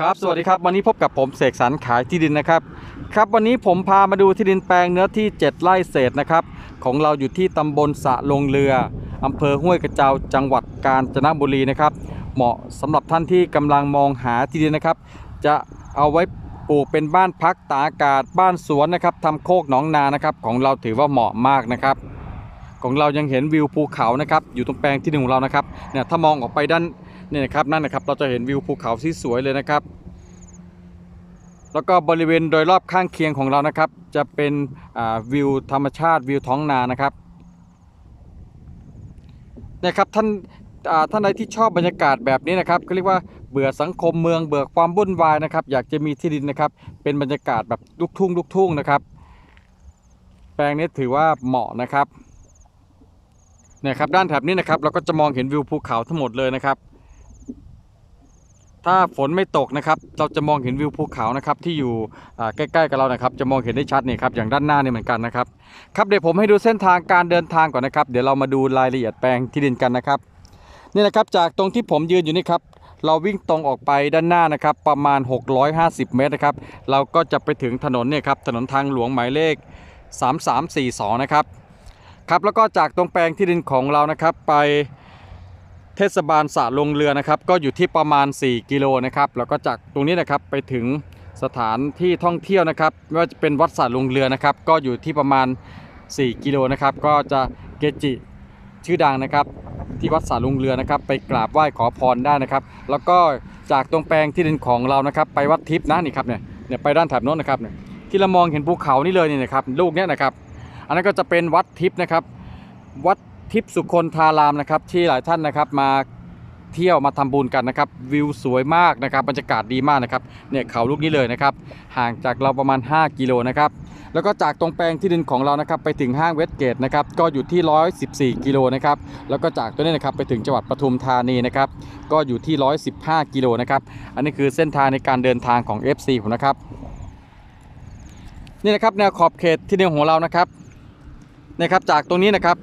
ครับสวัสดีครับวันนี้พบกับผมเสกสรรขายที่ดินนะครับครับวันนี้ผมพามาดูที่ดินแปลงเนื้อที่ 7 ไร่เศษนะครับของเราอยู่ที่ตำบลสะลงเรืออำเภอห้วยกระเจ้าจังหวัดกาญจนบุรีนะครับเหมาะสำหรับท่านที่กำลังมองหาที่ดินนะครับ จะเอาไว้ปลูกเป็นบ้านพักตากอากาศบ้านสวนนะครับทำโคกหนองนานะครับของเราถือว่าเหมาะมากนะครับของเรายังเห็นวิวภูเขานะครับอยู่ตรงแปลงที่หนึ่งของเรานะครับเนี่ยถ้ามองออกไปด้าน นี่นะครับนั่นนะครับเราจะเห็นวิวภูเขาที่สวยเลยนะครับ แล้วก็บริเวณโดยรอบข้างเคียงของเรานะครับ จะเป็นวิวธรรมชาติวิวท้องนานะครับนี่ครับท่านท่านใดที่ชอบบรรยากาศแบบนี้นะครับก็เรียกว่าเบื่อสังคมเมืองเบื่อความวุ่นวายนะครับอยากจะมีที่ดินนะครับ เป็นบรรยากาศแบบลูกทุ่งลูกทุ่งนะครับ แปลงนี้ถือว่าเหมาะนะครับเนี่ยครับด้านแถบนี้นะครับเราก็จะมองเห็นวิวภูเขาทั้งหมดเลยนะครับ ถ้าฝนไม่ตกนะครับ เราจะมองเห็นวิวภูเขานะครับที่อยู่ใกล้ๆกับเรานะครับ จะมองเห็นได้ชัดนี่ครับอย่างด้านหน้านี่เหมือนกันนะครับครับเดี๋ยวผมให้ดูเส้นทางการเดินทางก่อนนะครับ เดี๋ยวเรามาดูรายละเอียดแปลงที่ดินกันนะครับนี่นะครับจากตรงที่ผมยืนอยู่นี่ครับเราวิ่งตรงออกไปด้านหน้านะครับ ประมาณ 650 เมตรนะครับ เราก็จะไปถึงถนนเนี่ยครับถนนทางหลวงหมายเลข 3342 นะครับครับแล้วก็จากตรงแปลงที่ดินของเรานะครับไป เทศบาลสระลงเรือนะครับ ก็อยู่ที่ประมาณ 4 กิโลนะครับแล้วก็จากตรงนี้นะครับไปถึงสถานที่ท่องเที่ยวนะครับไม่ว่าจะเป็นวัดสระลงเรือนะครับ ก็อยู่ที่ประมาณ 4 กิโลนะครับ ก็จะเกจิชื่อดังนะครับ ที่วัดสระลงเรือนะครับ ไปกราบไหว้ขอพรได้นะครับ แล้วก็จากตรงแปลงที่ดินของเรานะครับ ไปวัดทิพย์นะนี่ครับเนี่ยเนี่ยไปด้านแถบโน้นนะครับเนี่ยที่เรามองเห็นภูเขานี่เลยนี่นะครับลูกเนี้ยนะครับ อันนั้นก็จะเป็นวัดทิพย์นะครับ วัด ทิพย์สุคนธารามนะครับที่หลายท่านนะครับมาเที่ยวมาทำบุญกันนะครับวิวสวยมากนะครับบรรยากาศดีมากนะครับเนี่ยเขาลูกนี้เลยนะครับห่างจากเราประมาณ 5 กิโลนะครับแล้วก็จากตรงแปลงที่ดินของเรานะครับไปถึงห้างเวสเกตนะครับก็อยู่ที่ 114 กิโลนะครับแล้วก็จากตัวนี้นะครับไปถึงจังหวัดปทุมธานีนะครับก็อยู่ที่ 115 กิโลนะครับอันนี้คือเส้นทางในการเดินทางของ FC ผมนะครับนี่นะครับแนวขอบเขตที่ดินของเรานะครับนะครับจากตรงนี้นะครับ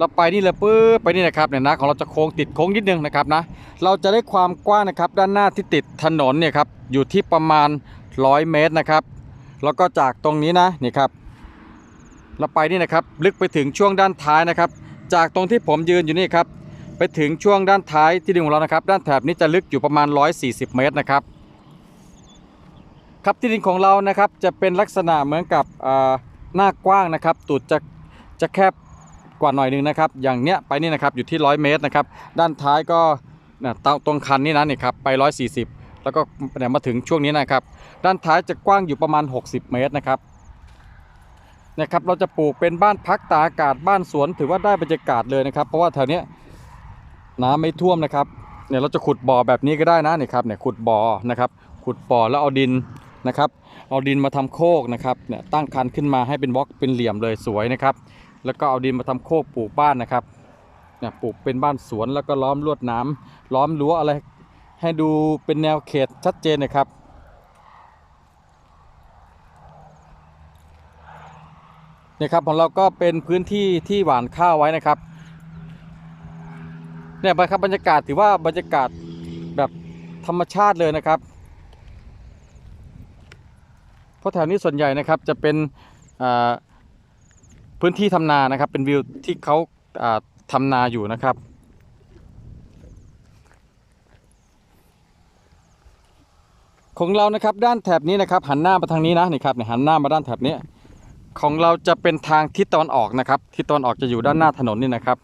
เราไปนี่เลยปื๊บไปนี่นะครับเนี่ยนะของเราจะโค้งติดโค้งนิดนึงนะครับนะเราจะได้ความกว้างนะครับด้านหน้าที่ติดถนนเนี่ยครับอยู่ที่ประมาณ 100 เมตรนะครับแล้วก็จากตรงนี้นะนี่ครับเราไปนี่นะครับลึกไปถึงช่วงด้านท้ายนะครับ จากตรงที่ผมยืนอยู่นี่ครับไปถึงช่วงด้านท้ายที่ดินของเรานะครับ ด้านแถบนี้จะลึกอยู่ประมาณ 140 เมตรนะครับครับที่ดินของเรานะครับจะเป็นลักษณะเหมือนกับอ่าหน้ากว้างนะครับตูดจะจะแคบ กว่าหน่อยนึงนะครับ อย่างเนี้ยไปนี่นะครับอยู่ที่ 100 เมตรนะครับ ด้านท้ายก็นะตรงตรงคันนี่นะนี่ครับไป 140 แล้วก็เนี่ยมาถึงช่วงนี้นะครับ ด้านท้ายจะกว้างอยู่ประมาณ 60 เมตรนะครับนะครับเราจะปลูกเป็นบ้านพักตากอากาศบ้านสวนถือว่าได้บรรยากาศเลยนะครับ เพราะว่าแถวเนี้ยน้ำไม่ท่วมนะครับเนี่ยเราจะขุดบ่อแบบนี้ก็ได้นะนี่ครับเนี่ยขุดบ่อนะครับขุดบ่อแล้วเอาดินนะครับ เอาดินมาทำโคกนะครับเนี่ยตั้งคันขึ้นมาให้เป็นบล็อกเป็นเหลี่ยมเลยสวยนะครับ แล้วก็เอาดินมาทำโคกปลูกบ้านนะครับเนี่ยปลูกเป็นบ้านสวนแล้วก็ล้อมลวดน้ำล้อมรั้วอะไรให้ดูเป็นแนวเขตชัดเจนนะครับ เนี่ยครับของเราก็เป็นพื้นที่ที่หว่านข้าวไว้นะครับ เนี่ยครับบรรยากาศถือว่าบรรยากาศแบบธรรมชาติเลยนะครับ เพราะแถวนี้ส่วนใหญ่นะครับจะเป็นอ่า พื้นที่ทำนานะครับ เป็นวิวที่เขาอ่าทำนาอยู่นะครับ ของเรานะครับด้านแถบนี้นะครับหันหน้ามาทางนี้นะนี่ครับเนี่ยหันหน้ามาด้านแถบนี้ ของเราจะเป็นทางทิศตะวันออกนะครับทิศตะวันออกจะอยู่ด้านหน้าถนนนี่นะครับ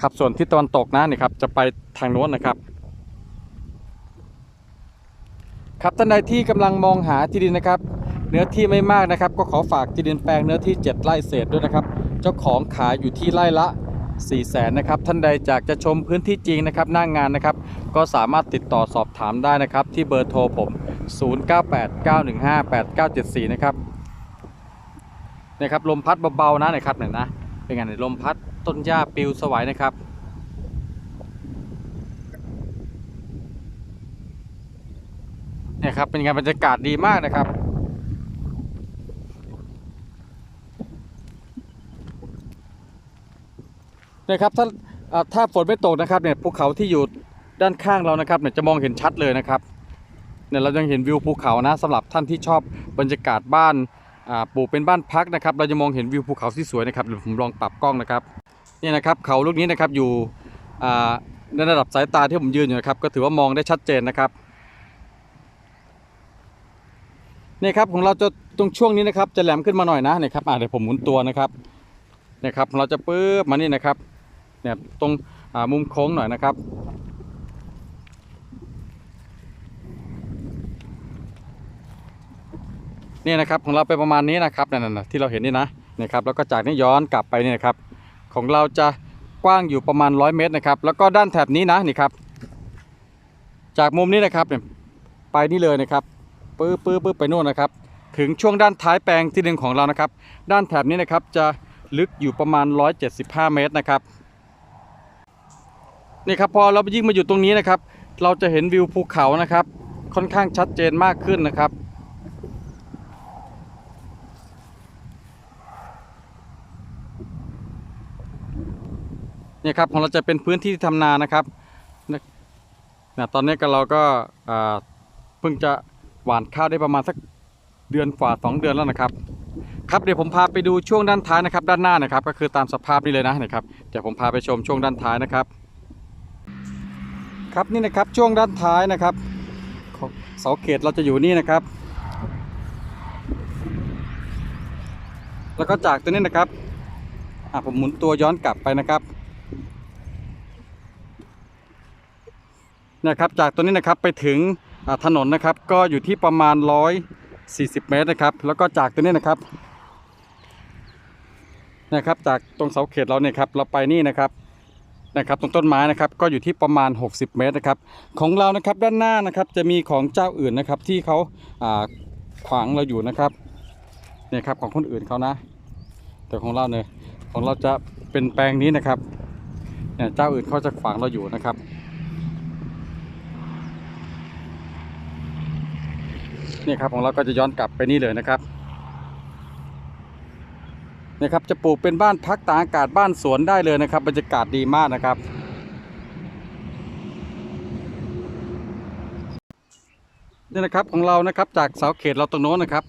ครับส่วนทิศตะวันตกนะนี่ครับจะไปทางโน้นนะครับครับท่านใดที่กำลังมองหาที่ดินนะครับ เนื้อที่ไม่มากนะครับ ก็ขอฝากที่ดินแปลงเนื้อที่ 7 ไร่เศษด้วยนะครับ เจ้าของขายอยู่ที่ไร่ละ 4 0 0แสนนะครับ ท่านใดอยากจะชมพื้นที่จริงนะครับ หน้างงานนะครับ ก็สามารถติดต่อสอบถามได้นะครับ ที่เบอร์โทรผม 0989158974 นะครับนี่ครับลมพัดเบาๆนะนะครับเนี่ยนะเป็นไงเนี่ยลมพัดต้นหญ้าปลิวสวายนะครับเนี่ยครับเป็นไงบรรยากาศดีมากนะครับ นี่ยครับถ้าถ้าฝนไม่ตกนะครับเนี่ยภูเขาที่อยู่ด้านข้างเรานะครับเนี่ยจะมองเห็นชัดเลยนะครับเนี่ยเรายังเห็นวิวภูเขานะสำหรับท่านที่ชอบบรรยากาศบ้านอ่าปลูกเป็นบ้านพักนะครับ เราจะมองเห็นวิวภูเขาที่สวยนะครับเดี๋ยวผมลองปรับกล้องนะครับนี่นะครับเขาลูกนี้นะครับอยู่อ่าในระดับสายตาที่ผมยืนอยู่นะครับ ก็ถือว่ามองได้ชัดเจนนะครับนี่ครับของเราจะตรงช่วงนี้นะครับจะแหลมขึ้นมาหน่อยนะเนี่ยครับอ่าเดี๋ยวผมหมุนตัวนะครับเนี่ยครับเราจะปื๊บมานี่นะครับ เนี่ยตรงมุมโค้งหน่อยนะครับ นี่นะครับของเราไปประมาณนี้นะครับนั่นนะที่เราเห็นนี่นะนะครับแล้วก็จากนี้ย้อนกลับไปนี่นะครับ ของเราจะกว้างอยู่ประมาณ 100 เมตรนะครับ แล้วก็ด้านแถบนี้นะนี่ครับจากมุมนี้นะครับเนี่ยไปนี่เลยนะครับปื้อปื้อปื้อไปนู่นนะครับ ถึงช่วงด้านท้ายแปลงที่หนึ่งของเรานะครับ ด้านแถบนี้นะครับจะลึกอยู่ประมาณ 175 เมตรนะครับ นี่ครับพอเรายิ่งมาอยู่ตรงนี้นะครับ เราจะเห็นวิวภูเขานะครับ ค่อนข้างชัดเจนมากขึ้นนะครับเนี่ยครับของเราจะเป็นพื้นที่ทำนานะครับนะตอนนี้ก็เราก็เพิ่งจะหว่านข้าวได้ประมาณสักเดือนกว่าสองเดือนแล้วนะครับ ครับเดี๋ยวผมพาไปดูช่วงด้านท้ายนะครับ ด้านหน้านะครับ ก็คือตามสภาพนี้เลยนะนะครับเดี๋ยวผมพาไปชมช่วงด้านท้ายนะครับ ครับนี่นะครับช่วงด้านท้ายนะครับของเสาเขตเราจะอยู่นี่นะครับ แล้วก็จากตัวนี้นะครับอะผมหมุนตัวย้อนกลับไปนะครับนะครับจากตัวนี้นะครับไปถึงถนนนะครับ ก็อยู่ที่ประมาณ 140 เมตรนะครับ แล้วก็จากตัวนี้นะครับนะครับ จากตรงเสาเขตเราเนี่ยครับเราไปนี่นะครับ นะครับตรงต้นไม้นะครับก็อยู่ที่ประมาณ 60 เมตรนะครับ ของเรานะครับด้านหน้านะครับจะมีของเจ้าอื่นนะครับที่เขาขวางเราอยู่นะครับเนี่ยครับของคนอื่นเขานะ แต่ของเราเนี่ยของเราจะเป็นแปลงนี้นะครับเนี่ยเจ้าอื่นเขาจะขวางเราอยู่นะครับเนี่ยครับของเราก็จะย้อนกลับไปนี่เลยนะครับ นี่ยครับจะปลูกเป็นบ้านพักตากอากาศบ้านสวนได้เลยนะครับบรรยากาศดีมากนะครับ นี่นะครับของเรานะครับจากเสาเขตเราตรงโน้นนะครับ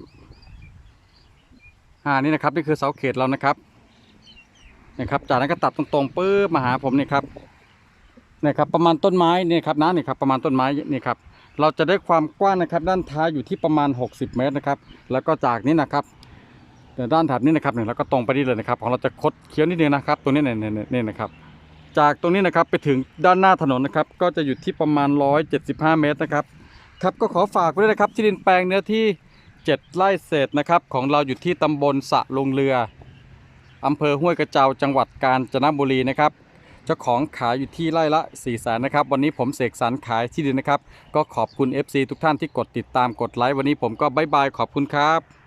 อ่านี่นะครับนี่คือเสาเขตเรานะครับนี่ยครับจากนั้นก็ตัดตรงๆปื๊บมาหาผมนี่ครับนี่ยครับประมาณต้นไม้นี่ครับนะนี่ครับประมาณต้นไม้นี่ครับเราจะได้ความกว้างนะครับด้านท้ายอยู่ที่ประมาณ 60 เมตรนะครับ แล้วก็จากนี้นะครับ ด้านถัดนี้นะครับเนี่ยเราก็ตรงไปนี่เลยนะครับ ของเราจะคดเคี้ยวนิดนึงนะครับ ตรงนี้เนี่ยเนี่ยเนี่ยนะครับ จากตรงนี้นะครับไปถึงด้านหน้าถนนนะครับ ก็จะอยู่ที่ประมาณ 175 เมตรนะครับครับก็ขอฝากไว้ด้วยนะครับที่ดินแปลงเนื้อที่ 7 ไร่เศษนะครับ ของเราอยู่ที่ตำบลสะลงเรืออำเภอห้วยกระเจ้าจังหวัดกาญจนบุรีนะครับเจ้าของขายอยู่ที่ไร่ละ4ี่แสนนะครับ วันนี้ผมเสกสรรขายที่ดินนะครับ ก็ขอบคุณ FC ทุกท่านที่กดติดตามกดไลค์วันนี้ผมก็บายบายขอบคุณครับ